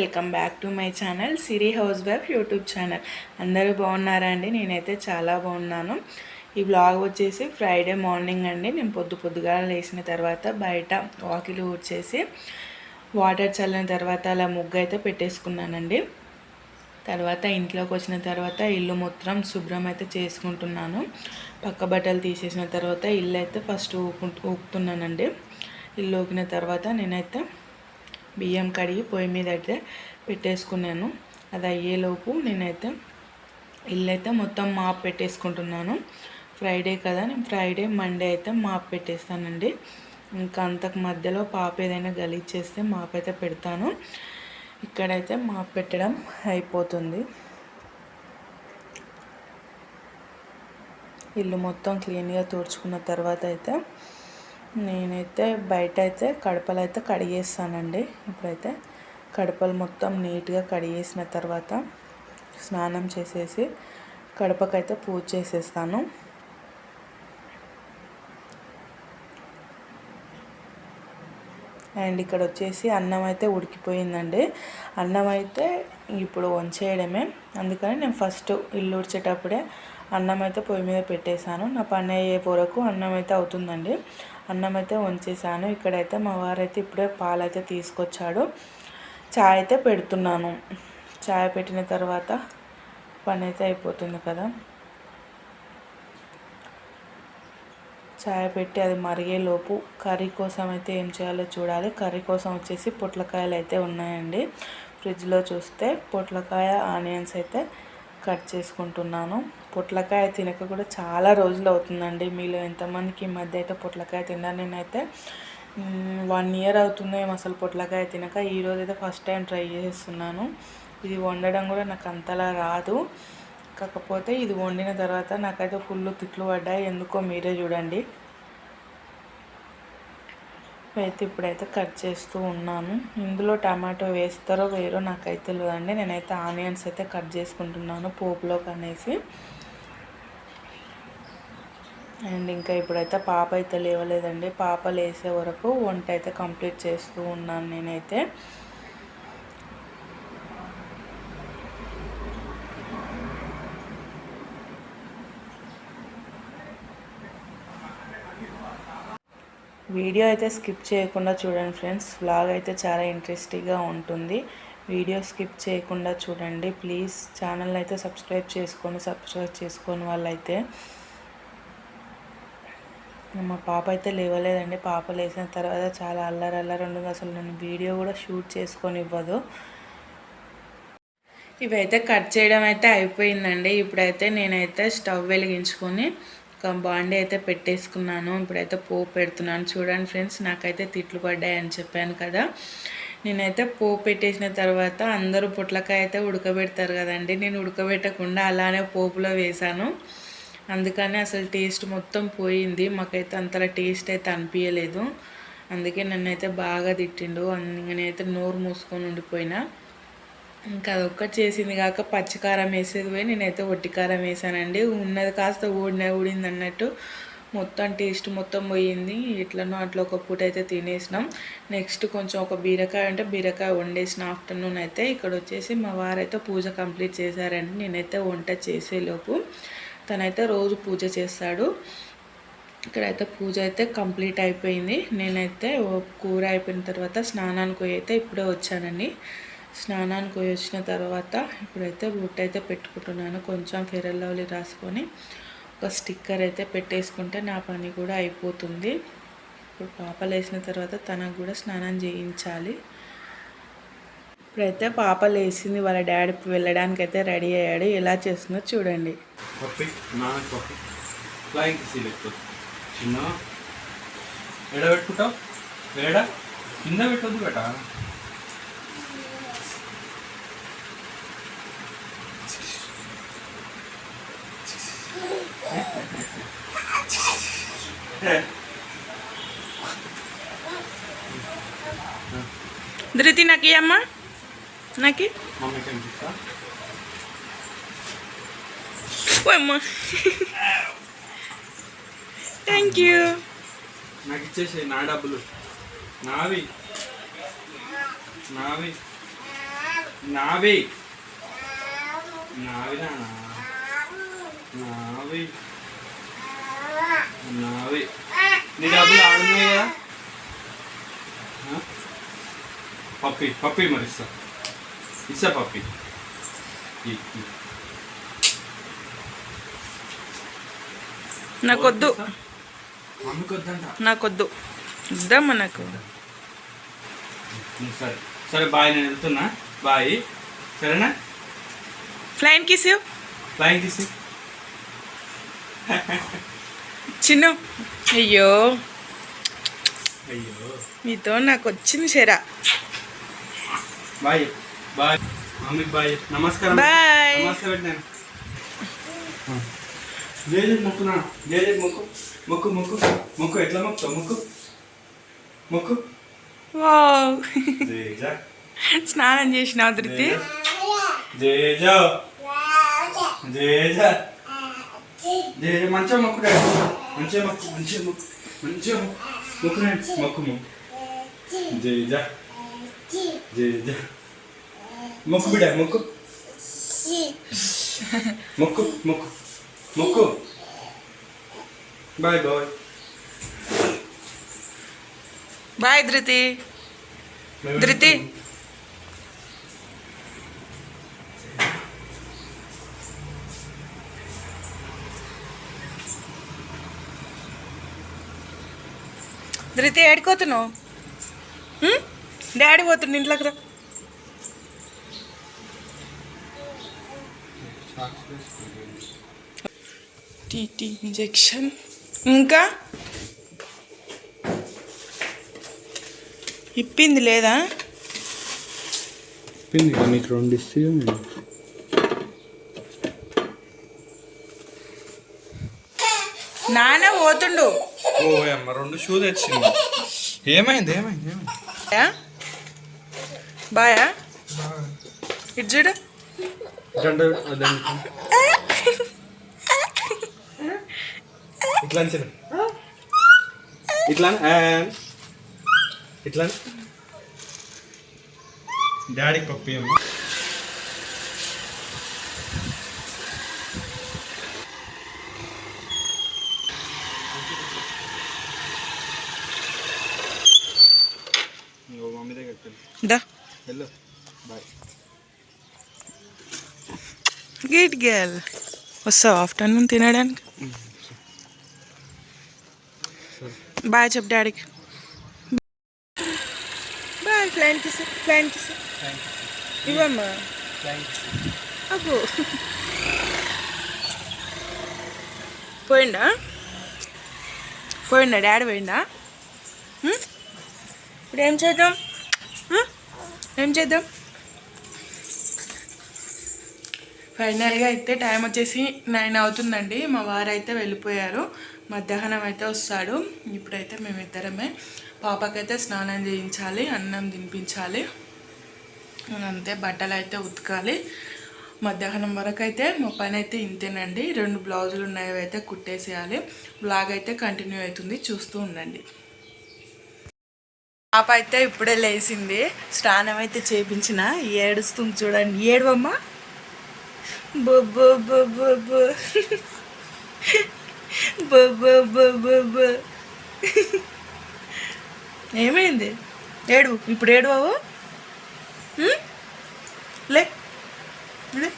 Welcome back to my channel Siri housewife YouTube channel. అందరూ బాగున్నారా అండి? నేనైతే చాలా బాగున్నాను. ఈ బ్లాగ్ వచ్చేసి ఫ్రైడే మార్నింగ్ అండి. నేను పొద్దు పొద్దుగా లేచిన తర్వాత బయట వాకిలు ఊడ్చేసి వాటర్ చల్లిన తర్వాత అలా ముగ్గు అయితే పెట్టేసుకున్నానండి. తర్వాత ఇంట్లోకి వచ్చిన తర్వాత ఇల్లు మొత్తం శుభ్రం అయితే చేసుకుంటున్నాను. పక్క బట్టలు తీసేసిన తర్వాత ఇల్లు అయితే ఫస్ట్ ఊకు ఊపుతున్నానండి. ఇల్లు ఊకిన తర్వాత నేనైతే బియ్యం కడిగి పొయ్యి మీద అయితే పెట్టేసుకున్నాను. అది అయ్యేలోపు నేనైతే ఇల్లు అయితే మొత్తం మాప్ పెట్టేసుకుంటున్నాను. ఫ్రైడే కదా నేను ఫ్రైడే మండే అయితే మాప్ పెట్టేస్తానండి. ఇంకా అంతకు మధ్యలో పాప ఏదైనా గలీజ్ చేస్తే మాప్ అయితే పెడతాను. ఇక్కడైతే మాప్ పెట్టడం అయిపోతుంది. ఇల్లు మొత్తం క్లీన్గా తుడుచుకున్న తర్వాత అయితే నేనైతే బయట అయితే కడపలు అయితే కడిగేస్తానండి. ఇప్పుడైతే కడపలు మొత్తం నీట్గా కడిగేసిన తర్వాత స్నానం చేసేసి కడపకైతే పూజ చేసేస్తాను. అండ్ ఇక్కడ వచ్చేసి అన్నం అయితే ఉడికిపోయిందండి. అన్నం అయితే ఇప్పుడు వంచేయడమే. అందుకని నేను ఫస్ట్ ఇల్లు ఉడిచేటప్పుడే అన్నం అయితే పొయ్యి మీద పెట్టేశాను. నా పని అయ్యే వరకు అన్నం అయితే అవుతుందండి. అన్నం అయితే వంచేసాను. ఇక్కడైతే మా వారైతే ఇప్పుడే పాలు అయితే తీసుకొచ్చాడు. చాయ్ అయితే పెడుతున్నాను. చాయ్ పెట్టిన తర్వాత పని అయితే అయిపోతుంది కదా. చాయ్ పెట్టి అది మరిగేలోపు కర్రీ కోసం అయితే ఏం చేయాలో చూడాలి. కర్రీ కోసం వచ్చేసి పొట్లకాయలు అయితే ఉన్నాయండి. ఫ్రిడ్జ్లో చూస్తే పొట్లకాయ ఆనియన్స్ అయితే కట్ చేసుకుంటున్నాను. పొట్లకాయ తినక కూడా చాలా రోజులు అవుతుందండి. మీలో ఎంతమందికి ఈ మధ్య అయితే పొట్లకాయ తిన్నా నేనైతే. వన్ ఇయర్ అవుతుందేమో అసలు పొట్లకాయ తినక. ఈరోజు అయితే ఫస్ట్ టైం ట్రై చేస్తున్నాను. ఇది వండడం కూడా నాకు అంతలా రాదు. కాకపోతే ఇది వండిన తర్వాత నాకైతే ఫుల్ తిట్లు పడ్డాయి. ఎందుకో మీరే చూడండి. అయితే ఇప్పుడైతే కట్ చేస్తూ ఉన్నాను. ఇందులో టమాటో వేస్తారో వేరో నాకైతే తెలియదండి నేనైతే ఆనియన్స్ అయితే కట్ చేసుకుంటున్నాను పోపులోకి అనేసి. అండ్ ఇంకా ఇప్పుడైతే పాప అయితే లేవలేదండి. పాప లేసే వరకు వంట అయితే కంప్లీట్ చేస్తూ ఉన్నాను నేనైతే. వీడియో అయితే స్కిప్ చేయకుండా చూడండి ఫ్రెండ్స్. వ్లాగ్ అయితే చాలా ఇంట్రెస్టింగ్గా ఉంటుంది. వీడియో స్కిప్ చేయకుండా చూడండి. ప్లీజ్ ఛానల్ అయితే సబ్స్క్రైబ్ చేసుకొని సబ్స్క్రైబ్ చేసుకొని వాళ్ళైతే మా పాప అయితే లేవలేదండి. పాప లేచిన తర్వాత చాలా అల్లరి అల్లరి ఉండదు అసలు నేను వీడియో కూడా షూట్ చేసుకొని ఇవ్వదు. ఇవైతే కట్ చేయడం అయితే అయిపోయిందండి. ఇప్పుడైతే నేనైతే స్టవ్ వెలిగించుకొని ఒక బాండీ అయితే పెట్టేసుకున్నాను. ఇప్పుడైతే పోపు పెడుతున్నాను. చూడండి ఫ్రెండ్స్ నాకైతే తిట్లు పడ్డాయి అని చెప్పాను కదా. నేనైతే పోపు పెట్టేసిన తర్వాత అందరూ పొట్లకాయ అయితే ఉడకబెడతారు కదండి. నేను ఉడకబెట్టకుండా అలానే పోపులో వేశాను. అందుకని అసలు టేస్ట్ మొత్తం పోయింది. మాకైతే అంతలా టేస్ట్ అయితే అనిపించలేదు అందుకే నన్నైతే బాగా తిట్టిండు. నేనైతే నోరు మూసుకొని ఉండిపోయినా. ఇంకా అదొక్కటి చేసింది కాక పచ్చికారం వేసేది పోయి నేనైతే ఒట్టికారం వేసానండి. ఉన్నది కాస్త ఊడిన ఊడింది అన్నట్టు మొత్తం టేస్ట్ మొత్తం పోయింది. ఎట్లనో అట్లా ఒక పూట అయితే తినేసినాం. నెక్స్ట్ కొంచెం ఒక బీరకాయ అంటే బీరకాయ వండేసిన ఆఫ్టర్నూన్ అయితే. ఇక్కడ వచ్చేసి మా వారైతే పూజ కంప్లీట్ చేశారండి. నేనైతే వంట చేసేలోపు. తనైతే రోజు పూజ చేస్తాడు. ఇక్కడైతే పూజ అయితే కంప్లీట్ అయిపోయింది. నేనైతే కూర అయిపోయిన తర్వాత స్నానానికి అయితే ఇప్పుడే వచ్చానండి. స్నానానికి వచ్చిన తర్వాత ఇప్పుడైతే బుట్ట అయితే పెట్టుకుంటున్నాను. కొంచెం ఫెరల్ లవ్లీ రాసుకొని ఒక స్టిక్కర్ అయితే పెట్టేసుకుంటే నా పని కూడా అయిపోతుంది. ఇప్పుడు పాప లేచిన తర్వాత తనకు కూడా స్నానం చేయించాలి. ఇప్పుడైతే పాప లేచింది వాళ్ళ డాడీ వెళ్ళడానికి అయితే రెడీ అయ్యాడు. ఎలా చేస్తుందో చూడండి. చిన్న. ఎడ పెట్టుకుంటావు? ఏడ కింద పెట్టొద్దు బేటా. ధృతి నాకు అమ్మా నాకు? అమ్మా. థ్యాంక్ యూ నాకు ఇచ్చేసి నా డబ్బులు. నావి. నావి. నావి. నావి నావి. నావి. నీ డబ్బులు ఆడున్నాయి? పప్పి పప్పి మరి పప్పి ఇ, ఇ. నాకొద్దు నాకొద్దు ఇద్దామా నాకు సరే సరే బాయ్ నేను వెళ్తున్నా బాయ్ సరేనా ఫ్లైన్ కిస్ ఫ్లయింగ్ తీసి చిన్న అయ్యో అయ్యో మీతో నాకు వచ్చింది షెరా బాయ్ బాయ్. మమ్మీకి బాయ్. నమస్కారం. బాయ్. నమస్తే నేను లేదు మొక్కునా లేదు మొక్కు మొక్కు. మొక్కు మొక్కు. ఎట్లా మొక్కు? మొక్కు. మొక్కు. స్నానం చేసినావు ధృతి. జేజా జేజా జేజా మంచిగా మొక్కు మంచిగా మొక్కు మంచిగా మొక్కు. మంచిగా మొక్కు. మొక్కు మొక్కు మొక్కు. జేజా జేజా మొక్కు బిడ్డ మొక్కు. మొక్కు మొక్కు. మొక్కు. బాయ్ బాయ్ బాయ్ ధృతి ధృతి ధృతి ఏడుకోతున్నావు హ్మ్? డాడీ పోతుండు ఇంట్లోకి రా. టీటీ ఇంజెక్షన్ ఇంకా ఇప్పింది లేదా? పిండి నీకు రెండు ఇస్తే నాన్న పోతుండు. ఓ అమ్మ రెండు షూ తెచ్చింది. ఏమైంది ఏమైంది ఏమైంది? బాయా? బాయా. ఇటు చూడు. జెండా. ఇట్లా ఇట్లా. ఇట్లా డాడీకి పప్పి అమ్మ ఇంకో మమ్మీ దగ్గర పెట్టు. గేట్ గర్ల్ వస్తావు ఆఫ్టర్నూన్ తినడానికి? బాయ్ చెప్ డాడీకి bye flying kiss flying kiss ఇవ్వమ్మా. అబ్బో. పోయిండా? పోయిండా? డాడీ పోయిండా? ఇప్పుడు ఏం చేద్దాం? ఏం చేద్దాం? ఫైనల్గా అయితే టైం వచ్చేసి నైన్ అవుతుందండి. మా వారు అయితే వెళ్ళిపోయారు. మధ్యాహ్నం అయితే వస్తాడు. ఇప్పుడైతే మేమిద్దరమే. పాపకైతే స్నానం చేయించాలి అన్నం తినిపించాలి. అంతే బట్టలు అయితే ఉతకాలి. మధ్యాహ్నం వరకు అయితే మా పని అయితే ఇంతేనండి. రెండు బ్లౌజులు ఉన్నాయి అయితే కుట్టేసేయాలి. బ్లాగ్ అయితే కంటిన్యూ అవుతుంది. చూస్తూ ఉండండి. పాప అయితే ఇప్పుడే లేచింది. స్నానం అయితే చేపించిన. ఏడుస్తుంది చూడండి. ఏడవమ్మా? బొబ్బో బొబ్బో బొ బొబ్బో ఏమైంది? ఏడు ఇప్పుడు ఏడు బాబు లే. లే.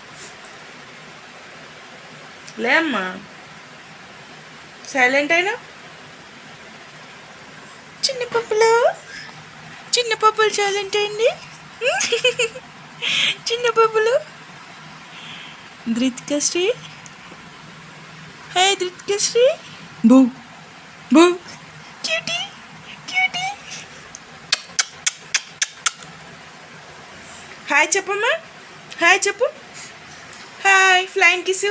లే అమ్మా. సైలెంట్ అయినా? చిన్న పప్పులు. చిన్న పప్పులు సైలెంట్ అయింది. చిన్న పప్పులు. ధృతికశ్రీ హే ధృతికశ్రీ బూ బూ క్యూటీ క్యూటీ హాయ్ చెప్పమ్మా హాయ్ చెప్పు hi flying kiss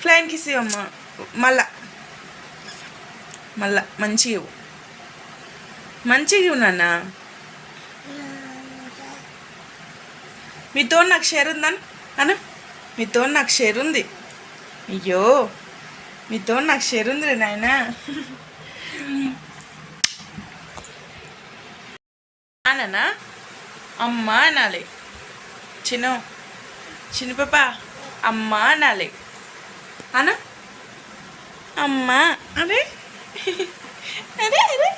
flying kiss అమ్మా మళ్ళా మళ్ళా మంచిగా ఇవ్వు. మంచిగా ఇవ్వు నాన్న. మీతో నాకు షేర్ ఉందని అన్న. మీతో నాకు షేర్ ఉంది. అయ్యో మీతో నాకు షేర్ ఉంది రే నాయన. నానా అమ్మ అనాలి. చిన్న చిన్నపాప అమ్మ అనాలి. అనా? అమ్మ. అరే అరే అరే.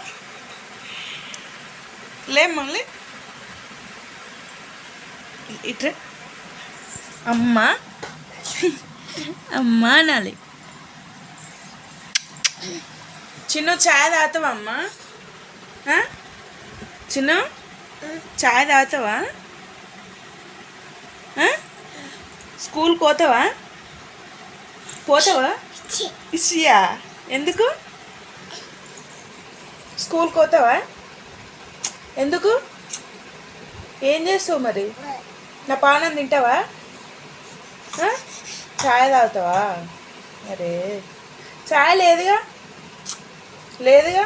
లే మళ్ళీ ఇట్రా. అమ్మ. అమ్మ అనాలి. చిన్న చాయ్ తాగుతావా అమ్మ? చిన్న? చాయ్ తాగుతావా? స్కూల్ పోతావా? పోతావా? ఇసియా ఎందుకు? స్కూల్ పోతావా? ఎందుకు? ఏం చేస్తావు మరి? నా పానం తింటావా? చాయ్ తాగుతావా? అరే చాయ్ లేదుగా? లేదుగా?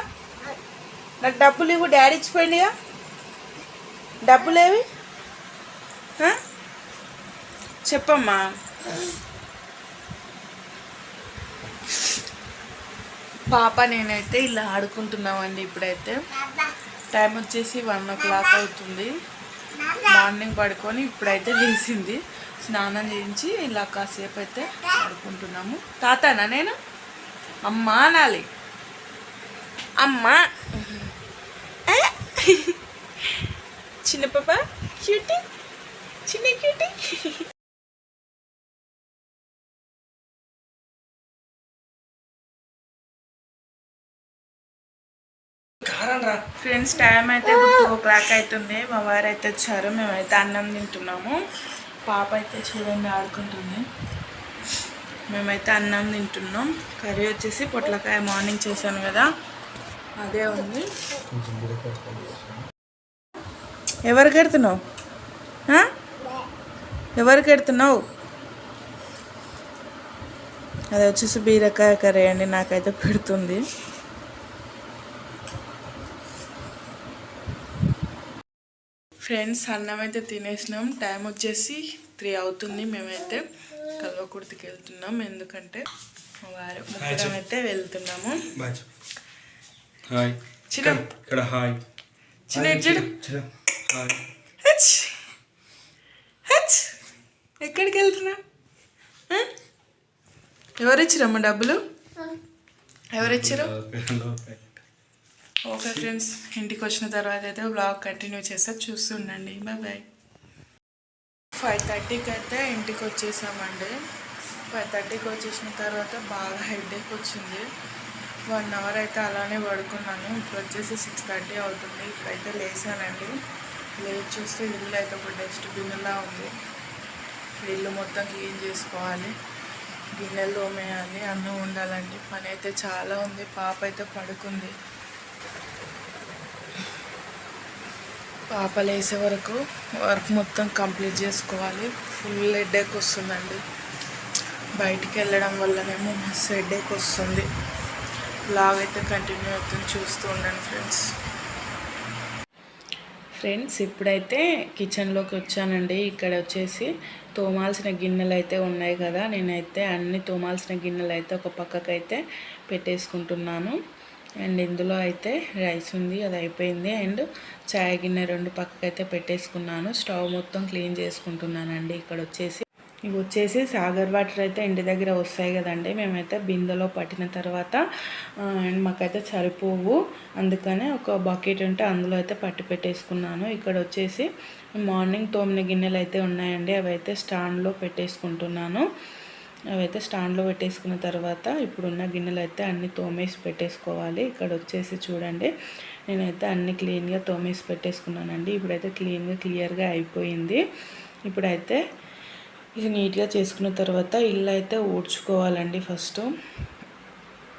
నాకు డబ్బులు ఇవ్వు డాడీ ఇచ్చిపోయిందిగా డబ్బులేవి? ఆ? చెప్పమ్మా. పాప నేనైతే ఇలా ఆడుకుంటున్నామండి ఇప్పుడైతే. టైం వచ్చేసి వన్ ఓ క్లాక్ అవుతుంది. మార్నింగ్ పడుకొని ఇప్పుడైతే లేచింది. స్నానం చేయించి ఇలా కాసేపు అయితే ఆడుకుంటున్నాము తాతనా నేను? అమ్మా అనాలి. అమ్మా? చిన్న పాప? క్యూటీ? చిన్న క్యూటీ? ఫ్రెండ్స్ టైం అయితే టూ ఓ క్లాక్ అవుతుంది. మా వారు అయితే వచ్చారు. మేమైతే అన్నం తింటున్నాము. పాప అయితే చూడండి ఆడుకుంటుంది. మేమైతే అన్నం తింటున్నాం. కర్రీ వచ్చేసి పొట్లకాయ మార్నింగ్ చేశాను కదా. అదే ఉంది. ఎవరు కడుతున్నావు? ఎవరు కడుతున్నావు? అది వచ్చేసి బీరకాయ కర్రీ అండి నాకైతే పెడుతుంది. ఫ్రెండ్స్ అన్నం అయితే తినేసినాం. టైం వచ్చేసి త్రీ అవుతుంది. మేమైతే కల్వకుర్తికి వెళ్తున్నాం. ఎందుకంటే మా వారు ముగ్గురం అయితే వెళ్తున్నాము. చిన్న చిన్న ఇటు చూడు. చిన్న హాయ్ హచ్. హచ్. ఎక్కడికి వెళ్తున్నా? ఆ? ఎవరు ఇచ్చిరమ్మ డబ్బులు ఎవరు ఇచ్చారు ఓకే ఫ్రెండ్స్ ఇంటికి వచ్చిన తర్వాత అయితే బ్లాగ్ కంటిన్యూ చేస్తే చూస్తుండండి బాయ్ బాయ్ ఫైవ్ థర్టీకి అయితే ఇంటికి వచ్చేసామండి ఫైవ్ థర్టీకి వచ్చేసిన తర్వాత బాగా హెడేక్ వచ్చింది. వన్ అవర్ అయితే అలానే పడుకున్నాను. ఇప్పుడు వచ్చేసి సిక్స్ థర్టీ అవుతుంది. ఇప్పుడైతే లేసానండి లేచి చూస్తే ఇల్లు అయితే ఒక డస్ట్బిన్లా ఉంది. ఇల్లు మొత్తం క్లీన్ చేసుకోవాలి. గిన్నెలు తోమేయాలి అన్నం ఉండాలండి పని అయితే చాలా ఉంది. పాప అయితే పడుకుంది. పాప లేసే వరకు వర్క్ మొత్తం కంప్లీట్ చేసుకోవాలి. ఫుల్ హెడేక్ వస్తుందండి. బయటికి వెళ్ళడం వల్లనేమో మస్తు హెడేక్ వస్తుంది. లాగ్ అయితే కంటిన్యూ అవుతుంది చూస్తూ ఉండండి ఫ్రెండ్స్. ఫ్రెండ్స్ ఇప్పుడైతే కిచెన్లోకి వచ్చానండి. ఇక్కడ వచ్చేసి తోమాల్సిన గిన్నెలు అయితే ఉన్నాయి కదా. నేనైతే అన్ని తోమాల్సిన గిన్నెలు అయితే ఒక పక్కకు అయితే పెట్టేసుకుంటున్నాను. అండ్ ఇందులో అయితే రైస్ ఉంది అది అయిపోయింది. అండ్ చాయ్ గిన్నె రెండు పక్కకైతే పెట్టేసుకున్నాను. స్టవ్ మొత్తం క్లీన్ చేసుకుంటున్నానండి. ఇక్కడ వచ్చేసి ఇవి వచ్చేసి సాగర్ వాటర్ అయితే ఇంటి దగ్గర వస్తాయి కదండి. మేమైతే బిందెలో పట్టిన తర్వాత అండ్ మాకైతే సరిపోవు. అందుకనే ఒక బకెట్ ఉంటే అందులో అయితే పట్టి పెట్టేసుకున్నాను. ఇక్కడ వచ్చేసి మార్నింగ్ తోమిన గిన్నెలు అయితే ఉన్నాయండి. అవి అయితే స్టాండ్లో పెట్టేసుకుంటున్నాను. అవైతే స్టాండ్లో పెట్టేసుకున్న తర్వాత ఇప్పుడున్న గిన్నెలు అయితే అన్నీ తోమేసి పెట్టేసుకోవాలి. ఇక్కడ వచ్చేసి చూడండి. నేనైతే అన్ని క్లీన్గా తోమేసి పెట్టేసుకున్నానండి. ఇప్పుడైతే క్లీన్గా క్లియర్గా అయిపోయింది. ఇప్పుడైతే ఇది నీట్గా చేసుకున్న తర్వాత ఇల్లు అయితే ఊడ్చుకోవాలండి ఫస్ట్.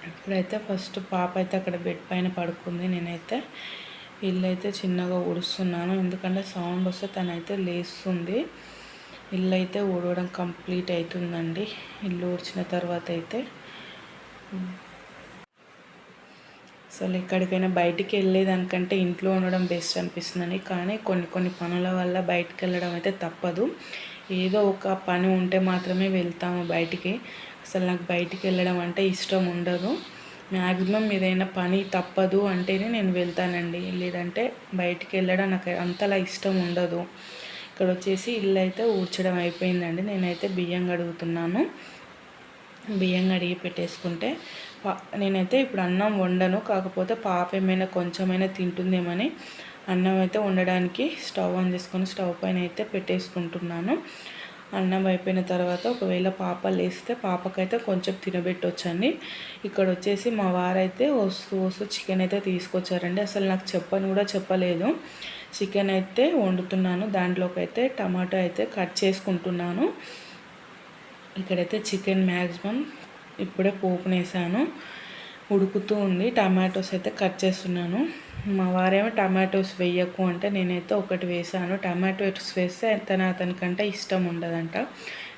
ఇప్పుడైతే ఫస్ట్ పాప అయితే అక్కడ బెడ్ పైన పడుకుంది. నేనైతే ఇల్లు అయితే చిన్నగా ఊడుస్తున్నాను. ఎందుకంటే సౌండ్ వస్తే తనైతే లేస్తుంది. ఇల్లు అయితే ఊడవడం కంప్లీట్ అవుతుందండి ఇల్లు ఊడ్చిన తర్వాత అయితే అసలు ఎక్కడికైనా బయటికి వెళ్ళేదానికంటే ఇంట్లో ఉండడం బెస్ట్ అనిపిస్తుందని కానీ కొన్ని కొన్ని పనుల వల్ల బయటికి వెళ్ళడం అయితే తప్పదు. ఏదో ఒక పని ఉంటే మాత్రమే వెళ్తాము బయటికి. అసలు నాకు బయటికి వెళ్ళడం అంటే ఇష్టం ఉండదు. మ్యాక్సిమం ఏదైనా పని తప్పదు అంటేనే నేను వెళ్తానండి. లేదంటే బయటికి వెళ్ళడం నాకు అంతలా ఇష్టం ఉండదు. ఇక్కడ వచ్చేసి ఇల్లు అయితే ఊడ్చడం అయిపోయిందండి. నేనైతే బియ్యం కడుగుతున్నాను. బియ్యం కడిగి పెట్టేసుకుంటే నేనైతే ఇప్పుడు అన్నం వండను. కాకపోతే పాప ఏమైనా కొంచెమైనా తింటుందేమని అన్నం అయితే వండడానికి స్టవ్ ఆన్ చేసుకొని స్టవ్ పైన అయితే పెట్టేసుకుంటున్నాను. అన్నం అయిపోయిన తర్వాత ఒకవేళ పాప లేస్తే పాపకైతే కొంచెం తినబెట్టొచ్చండి. ఇక్కడ వచ్చేసి మా వారైతే వస్తూ వస్తూ చికెన్ అయితే తీసుకొచ్చారండి. అసలు నాకు చెప్పని కూడా చెప్పలేదు. చికెన్ అయితే వండుతున్నాను. దాంట్లోకి అయితే టమాటో అయితే కట్ చేసుకుంటున్నాను. ఇక్కడైతే చికెన్ మ్యాక్సిమం ఇప్పుడే పోపునేసాను. ఉడుకుతూ ఉంది. టమాటోస్ అయితే కట్ చేస్తున్నాను. మా వారేమో టమాటోస్ వేయకు అంటే నేనైతే ఒకటి వేసాను టమాటోస్ వేస్తే తన అతనికంటే ఇష్టం ఉండదంట.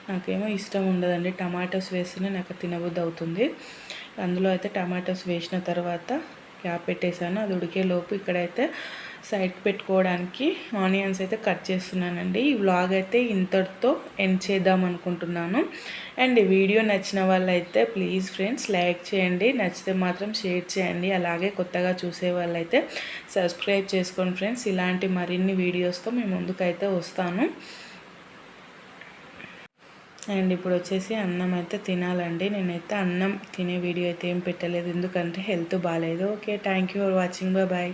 నాకేమో ఇష్టం ఉండదండి. టమాటోస్ వేస్తేనే నాకు తినబుద్ధి అవుతుంది. అందులో అయితే టమాటోస్ వేసిన తర్వాత క్యాప్ పెట్టేశాను. అది ఉడికే లోపు ఇక్కడైతే సైడ్కి పెట్టుకోవడానికి ఆనియన్స్ అయితే కట్ చేస్తున్నానండి. ఈ వ్లాగ్ అయితే ఇంతటితో ఎండ్ చేద్దాం అనుకుంటున్నాను. అండ్ వీడియో నచ్చిన వాళ్ళైతే ప్లీజ్ ఫ్రెండ్స్ లైక్ చేయండి. నచ్చితే మాత్రం షేర్ చేయండి. అలాగే కొత్తగా చూసే వాళ్ళైతే సబ్స్క్రైబ్ చేసుకోండి ఫ్రెండ్స్. ఇలాంటి మరిన్ని వీడియోస్తో మేము ముందుకైతే వస్తాను. అండ్ ఇప్పుడు వచ్చేసి అన్నం అయితే తినాలండి. నేనైతే అన్నం తినే వీడియో అయితే ఏం పెట్టలేదు. ఎందుకంటే హెల్త్ బాగాలేదు okay thank you for watching. Bye.